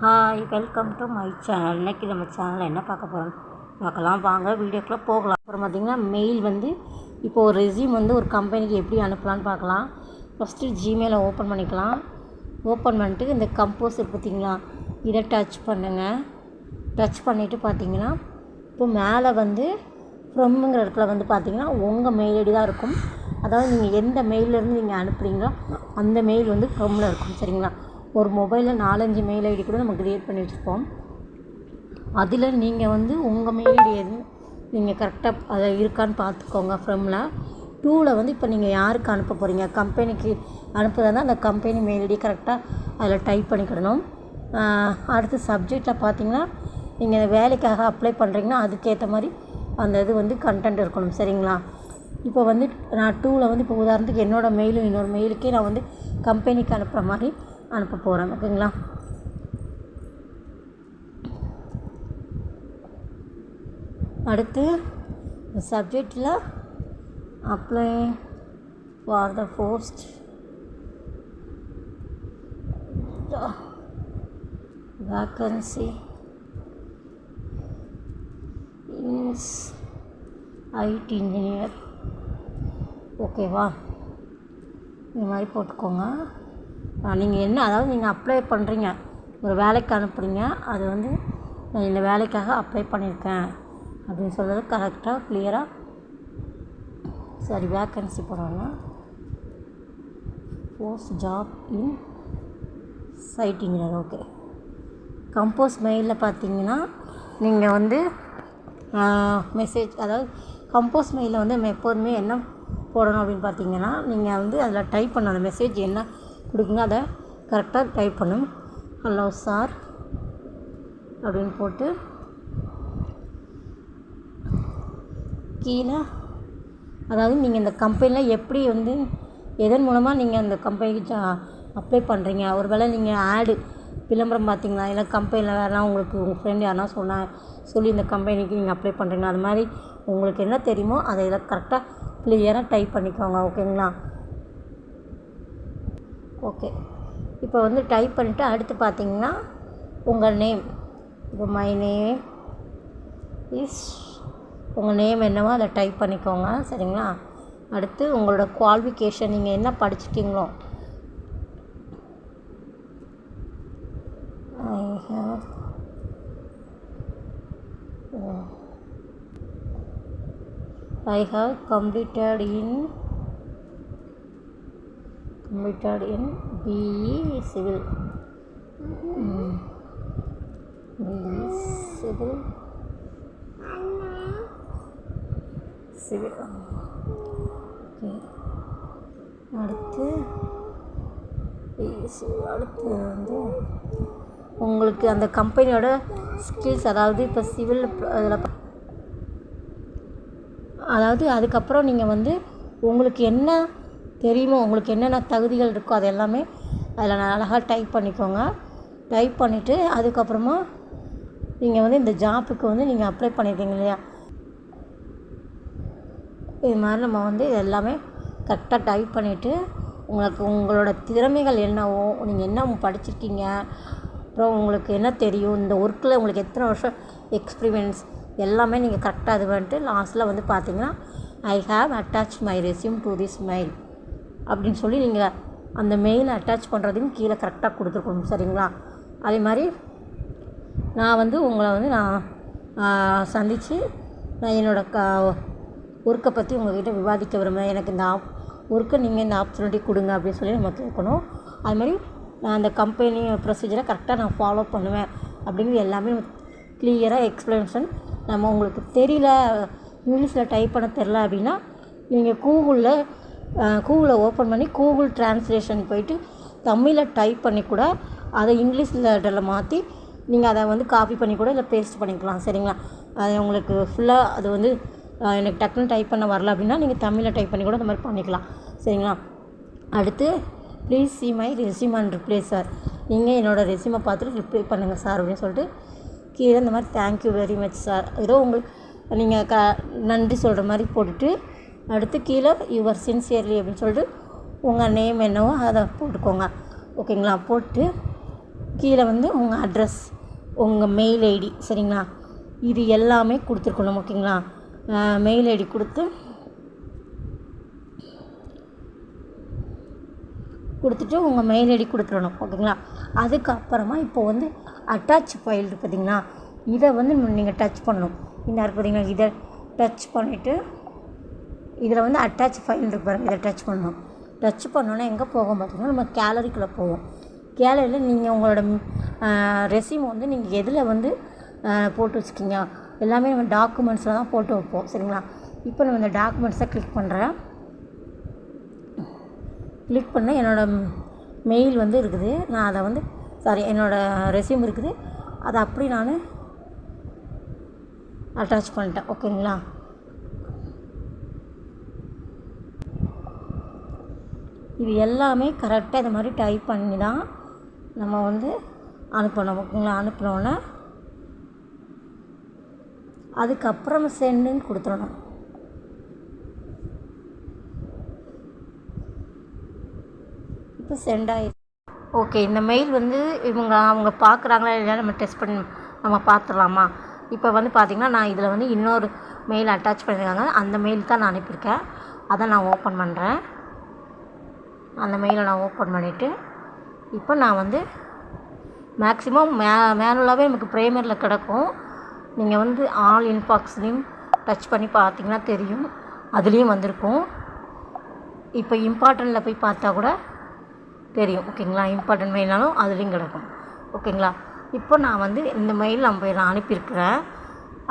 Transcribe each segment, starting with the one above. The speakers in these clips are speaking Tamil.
Hi welcome to my channel இன்றைக்கி நம்ம சேனலில் என்ன பார்க்க போகிறோம் பார்க்கலாம். வாங்க வீடியோக்குள்ளே போகலாம். அப்புறம் பார்த்திங்கன்னா மெயில் வந்து இப்போ ஒரு ரெஸ்யூம் வந்து ஒரு கம்பெனிக்கு எப்படி அனுப்பலான்னு பார்க்கலாம். ஃபஸ்ட்டு ஜிமெயிலை ஓப்பன் பண்ணிக்கலாம். ஓப்பன் பண்ணிட்டு இந்த கம்போஸ் பார்த்தீங்களா? இதை டச் பண்ணுங்கள் டச் பண்ணிவிட்டு பார்த்தீங்கன்னா இப்போ மேலே வந்து ஃப்ரம்ங்கிற இடத்துல வந்து பார்த்திங்கன்னா உங்கள் மெயில் ஐடி தான் இருக்கும். அதாவது நீங்கள் எந்த மெயிலேருந்து நீங்கள் அனுப்புகிறீங்களோ அந்த மெயில் வந்து ஃப்ரம்மில் இருக்கும். சரிங்களா? ஒரு மொபைலில் நாலஞ்சு மெயில் ஐடி கூட நம்ம க்ரியேட் பண்ணி வச்சுருப்போம். அதில் நீங்கள் வந்து உங்கள் மெயில் ஐடி எது நீங்கள் கரெக்டாக அதை இருக்கான்னு பார்த்துக்கோங்க ஃப்ரம்ல டூவில் வந்து இப்போ நீங்கள் யாருக்கு அனுப்ப போகிறீங்க கம்பெனிக்கு அனுப்புறதா அந்த கம்பெனி மெயில் ஐடி கரெக்டாக அதில் டைப் பண்ணிக்கிடணும். அடுத்து சப்ஜெக்டில் பார்த்தீங்கன்னா நீங்கள் வேலைக்காக அப்ளை பண்ணுறீங்கன்னா அதுக்கேற்ற மாதிரி அந்த இது வந்து கண்டென்ட் இருக்கணும். சரிங்களா? இப்போ வந்து நான் டூவில் வந்து இப்போ உதாரணத்துக்கு என்னோடய மெயிலும் இன்னொரு மெயிலுக்கே நான் வந்து கம்பெனிக்கு அனுப்புகிற மாதிரி அனுப்ப போகிறேன் ஓகேங்களா? அடுத்து சப்ஜெக்டில் apply for the post vacancy in ID engineer ஓகேவா இந்த மாதிரி போட்டுக்கோங்க. நீங்கள் என்ன அதாவது நீங்கள் அப்ளை பண்ணுறீங்க ஒரு வேலைக்கு அனுப்புகிறீங்க அது வந்து நான் இந்த வேலைக்காக அப்ளை பண்ணியிருக்கேன். அப்படின்னு சொல்கிறது கரெக்டாக கிளியராக சரி வேக்கன்சி போடுறாங்க. Post job in site engineer okay compose மெயிலில் பார்த்தீங்கன்னா நீங்கள் வந்து மெசேஜ் அதாவது கம்போஸ் மெயிலில் வந்து நம்ம எப்போதுமே என்ன போடணும் அப்படின்னு பார்த்தீங்கன்னா நீங்கள் வந்து அதில் டைப் பண்ண அந்த மெசேஜ் என்ன கொடுக்குங்க அதை கரெக்டாக டைப் பண்ணும் ஹலோ சார் அப்படின்னு போட்டு கீழே அதாவது நீங்கள் இந்த கம்பெனியில் எப்படி வந்து எதன் மூலமாக நீங்கள் அந்த கம்பெனிக்கு ஜா அப்ளை பண்ணுறீங்க ஒரு வேளை நீங்கள் ஆடு விளம்பரம் பார்த்தீங்களா? இல்லை கம்பெனியில் வேணா உங்களுக்கு உங்கள் ஃப்ரெண்ட் யாருனா சொன்னால் சொல்லி இந்த கம்பெனிக்கு நீங்கள் அப்ளை பண்ணுறீங்க அது மாதிரி உங்களுக்கு என்ன தெரியுமோ அதை இதில் கரெக்டாக கிளியராக டைப் பண்ணிக்கோங்க ஓகேங்களா ஓகே இப்போ வந்து டைப் பண்ணிவிட்டு அடுத்து பார்த்தீங்கன்னா உங்கள் நேம் இப்போ மை நேம் இஸ் உங்கள் நேம் என்னவோ அதை டைப் பண்ணிக்கோங்க. சரிங்களா? அடுத்து உங்களோட குவாலிஃபிகேஷன் நீங்கள் என்ன படிச்சிட்டீங்களோ I have I have completed in completed in BE civil BE civil civil okay அடுத்து அடுத்து வந்து உங்களுக்கு அந்த கம்பெனியோட ஸ்கில்ஸ் அதாவது இப்போ சிவில் அதில் அதாவது அதுக்கப்புறம் நீங்கள் வந்து உங்களுக்கு என்ன தெரியுமோ உங்களுக்கு என்னென்ன தகுதிகள் இருக்கோ அது எல்லாமே அதில் நான் அழகாக டைப் பண்ணிக்கோங்க. டைப் பண்ணிவிட்டு அதுக்கப்புறமா நீங்கள் வந்து இந்த ஜாப்புக்கு வந்து நீங்கள் அப்ளை பண்ணியிருக்கீங்க இல்லையா? இது மாதிரி நம்ம வந்து இது எல்லாமே கரெக்டாக டைப் பண்ணிவிட்டு உங்களுக்கு உங்களோட திறமைகள் என்னவோ நீங்கள் என்ன படிச்சிருக்கீங்க அப்புறம் உங்களுக்கு என்ன தெரியும் இந்த ஒர்க்கில் உங்களுக்கு எத்தனை வருஷம் எக்ஸ்பீரியன்ஸ் எல்லாமே நீங்கள் கரெக்டாக இது பண்ணிட்டு லாஸ்ட்டில் வந்து பார்த்தீங்கன்னா I have attach my resume to this mail அப்படின்னு சொல்லி நீங்கள் அந்த மெயிலை அட்டாச் பண்ணுறதையும் கீழே கரெக்டாக கொடுத்துருக்கணும் சரிங்களா? அதே மாதிரி நான் வந்து உங்களை வந்து நான் சந்தித்து நான் என்னோடய க ஒர்க்கை பற்றி உங்கள்கிட்ட விவாதிக்க விரும்புகிறேன் எனக்கு இந்த ஆப் ஒர்க்கை நீங்கள் இந்த ஆப்பர்ச்சுனிட்டி கொடுங்க அப்படின்னு சொல்லி நம்ம கேட்கணும். அது மாதிரி நான் அந்த கம்பெனி ப்ரொசீஜரை கரெக்டாக நான் ஃபாலோ பண்ணுவேன் அப்படிங்கிறது எல்லாமே கிளியராக எக்ஸ்ப்ளனேஷன் நம்ம உங்களுக்கு தெரியல இங்கிலீஷில் டைப் பண்ண தெரில அப்படின்னா நீங்கள் கூகுளில் கூகுளை ஓப்பன் பண்ணி கூகுள் ட்ரான்ஸ்லேஷன் போயிட்டு தமிழில் டைப் பண்ணி கூட அதை இங்கிலீஷ் லெட்டரில் மாற்றி நீங்கள் அதை வந்து காப்பி பண்ணி கூட இல்லை பேஸ்ட் பண்ணிக்கலாம் சரிங்களா? அது உங்களுக்கு ஃபுல்லாக அது வந்து எனக்கு டக்குன்னு டைப் பண்ண வரல அப்படின்னா நீங்கள் தமிழில் டைப் பண்ணி கூட இந்த மாதிரி பண்ணிக்கலாம் சரிங்களா? அடுத்து please see my resume and reply sir நீங்கள் என்னோடய ரெசியூமை பார்த்துட்டு ரிப்ளை பண்ணுங்கள் சார் அப்படின்னு சொல்லிட்டு கீழே இந்த மாதிரி தேங்க்யூ வெரி மச் சார் ஏதோ உங்களுக்கு நீங்கள் க நன்றி சொல்கிற மாதிரி போட்டுட்டு அடுத்து கீழே யுவர் சின்சியர்லி அப்படின்னு சொல்லிட்டு உங்கள் நேம் என்னவோ அதை போட்டுக்கோங்க. ஓகேங்களா? போட்டு கீழே வந்து உங்கள் அட்ரஸ் உங்கள் மெயில் ஐடி சரிங்களா? இது எல்லாமே கொடுத்துருக்கணும் ஓகேங்களா? மெயில் ஐடி கொடுத்து கொடுத்துட்டு உங்கள் மெயில் ஐடி கொடுத்துடணும் ஓகேங்களா? அதுக்கப்புறமா இப்போ வந்து அட்டாச் ஃபைல் இருக்குது பார்த்தீங்களா இதை வந்து நீங்கள் டச் பண்ணணும். என்ன இருக்கு பார்த்தீங்களா இதை டச் பண்ணிவிட்டு இதில் வந்து அட்டாச் ஃபைல் இருக்கு பாருங்கள் இதை டச் பண்ணணும். டச் பண்ணோன்னா எங்கே போகும் பார்த்தீங்கன்னா நம்ம கேலரிக்குள்ளே போவோம். கேலரியில் நீங்கள் உங்களோட ரெசியூம் வந்து நீங்கள் எதில் வந்து போட்டு வச்சுக்கிங்க. எல்லாமே நம்ம டாக்குமெண்ட்ஸில் தான் போட்டு வைப்போம். சரிங்களா? இப்போ நம்ம இந்த டாக்குமெண்ட்ஸை கிளிக் பண்ணுறேன் கிளிக் பண்ண என்னோடய மெயில் வந்து இருக்குது. நான் அதை வந்து சாரி என்னோடய ரெசியூம் இருக்குது. அதை அப்படி நான் அட்டாச் பண்ணிட்டேன். ஓகேங்களா இது எல்லாமே கரெக்டாக இந்த மாதிரி டைப் பண்ணி தான் நம்ம வந்து அனுப்பணும். ஓகேங்களா அனுப்பினோன்னே அதுக்கப்புறம் சென்டுன்னு கொடுத்துடணும். இப்போ சென்ட் ஆயிடுச்சு ஓகே இந்த மெயில் வந்து இவங்க அவங்க பார்க்குறாங்களா இல்லையா? நம்ம டெஸ்ட் பண்ணி நம்ம பார்த்துடலாமா? இப்போ வந்து பார்த்திங்கன்னா நான் இதில் வந்து இன்னொரு மெயில் அட்டாச் பண்ணியிருக்காங்க. அந்த மெயில் தான் நான் அனுப்பியிருக்கேன். அதை நான் ஓப்பன் பண்ணுறேன் அந்த மெயிலை நான் ஓப்பன் பண்ணிவிட்டு இப்போ நான் வந்து மேக்ஸிமம் மே மேனுவலாகவே நமக்கு ப்ரைமரியில் கிடக்கும். நீங்கள் வந்து ஆல் இன்பாக்ஸ்லேயும் டச் பண்ணி பார்த்தீங்கன்னா தெரியும். அதுலேயும் வந்திருக்கும். இப்போ இம்பார்ட்டண்ட்டில் போய் பார்த்தா கூட தெரியும். ஓகேங்களா இம்பார்ட்டன்ட் மெயில்னாலும் அதுலேயும் கிடக்கும். ஓகேங்களா இப்போ நான் வந்து இந்த மெயில் நம்ம நான் அனுப்பியிருக்கிறேன்.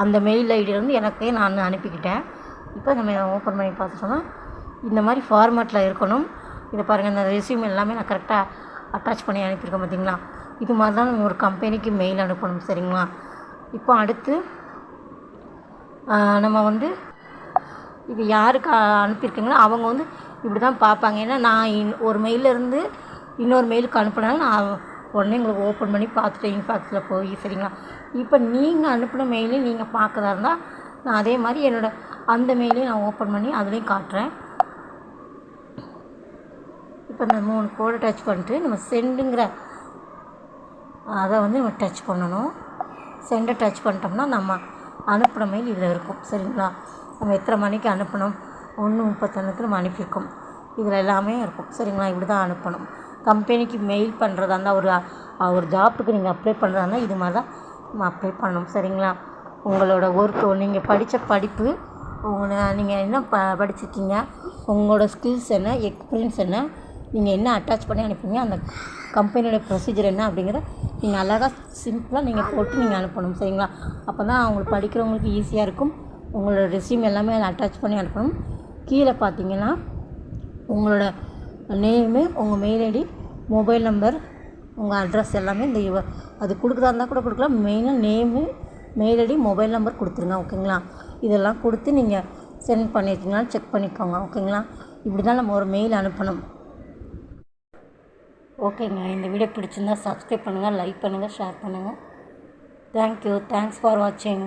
அந்த மெயில் ஐடியிலேருந்து எனக்கே நான் அனுப்பிக்கிட்டேன். இப்போ நம்ம ஓப்பன் பண்ணி பார்த்துட்டோம்னா இந்த மாதிரி ஃபார்மேட்டில் இருக்கணும். இதை பாருங்கள் இந்த ரெசியூம் எல்லாமே நான் கரெக்டாக அட்டாச் பண்ணி அனுப்பியிருக்கேன் பார்த்தீங்களா? இது மாதிரி தான் ஒரு கம்பெனிக்கு மெயில் அனுப்பணும் சரிங்களா? இப்போ அடுத்து நம்ம வந்து இது யாருக்கு அனுப்பியிருக்கீங்களோ அவங்க வந்து இப்படி தான் பார்ப்பாங்க. ஏன்னா நான் இன் ஒரு mail இருந்து இன்னொரு மெயிலுக்கு அனுப்புனாலும் நான் உடனே உங்களுக்கு ஓப்பன் பண்ணி பார்த்துட்டு இன்பாக்ஸில் போய் சரிங்களா? இப்போ நீங்கள் அனுப்பின மெயிலையும் நீங்கள் பார்க்கதா இருந்தால் நான் அதே மாதிரி என்னோட அந்த மெயிலையும் நான் ஓப்பன் பண்ணி அதுலேயும் காட்டுறேன். இப்போ இந்த மூணு கோடை டச் பண்ணிட்டு நம்ம சென்டுங்கிற அதை வந்து நம்ம டச் பண்ணணும். சென்டை டச் பண்ணிட்டோம்னா நம்ம அனுப்பின மெயில் இதில் இருக்கும். சரிங்களா? நம்ம எத்தனை மணிக்கு அனுப்பணும்? ஒன்று முப்பத்தொன்னுக்கு நம்ம அனுப்பியிருக்கோம். இதில் எல்லாமே இருக்கும். சரிங்களா? இப்படி தான் அனுப்பணும். கம்பெனிக்கு மெயில் பண்ணுறதா இருந்தால் ஒரு ஒரு ஜாப்புக்கு நீங்கள் அப்ளை பண்ணுறதா இருந்தால் இது மாதிரி தான் நம்ம அப்ளை பண்ணணும். சரிங்களா? உங்களோட ஒர்க்கு நீங்கள் படித்த படிப்பு உங்களை நீங்கள் என்ன ப படிச்சிருக்கீங்க? உங்களோட ஸ்கில்ஸ் என்ன? எக்ஸ்பீரியன்ஸ் என்ன? நீங்கள் என்ன அட்டாச் பண்ணி அனுப்புவீங்க? அந்த கம்பெனியோட ப்ரொசீஜர் என்ன அப்படிங்கிறத நீங்கள் அழகாக சிம்பிளாக நீங்கள் போட்டு நீங்கள் அனுப்பணும் சரிங்களா? அப்போ தான் அவங்களுக்கு படிக்கிறவங்களுக்கு ஈஸியாக இருக்கும். உங்களோட ரெஸ்யூம் எல்லாமே அதில் அட்டாச் பண்ணி அனுப்பணும். கீழே பார்த்தீங்கன்னா உங்களோட நேமு உங்கள் மெயில் ஐடி மொபைல் நம்பர் உங்கள் அட்ரஸ் எல்லாமே இந்த இவ- அது கொடுக்குறதா இருந்தால் கூட கொடுக்கலாம். மெயினாக name mail ID mobile number கொடுத்துருங்க ஓகேங்களா இதெல்லாம் கொடுத்து நீங்கள் சென்ட் பண்ணியிருக்கீங்களான்னு செக் பண்ணிக்கோங்க ஓகேங்களா இப்படி தான் நம்ம ஒரு மெயில் அனுப்பணும். ஓகேங்க இந்த வீடியோ பிடிச்சிருந்தா சப்ஸ்கிரைப் பண்ணுங்கள் லைக் பண்ணுங்கள் ஷேர் பண்ணுங்கள் தேங்க்யூ தேங்க்ஸ் ஃபார் வாட்சிங்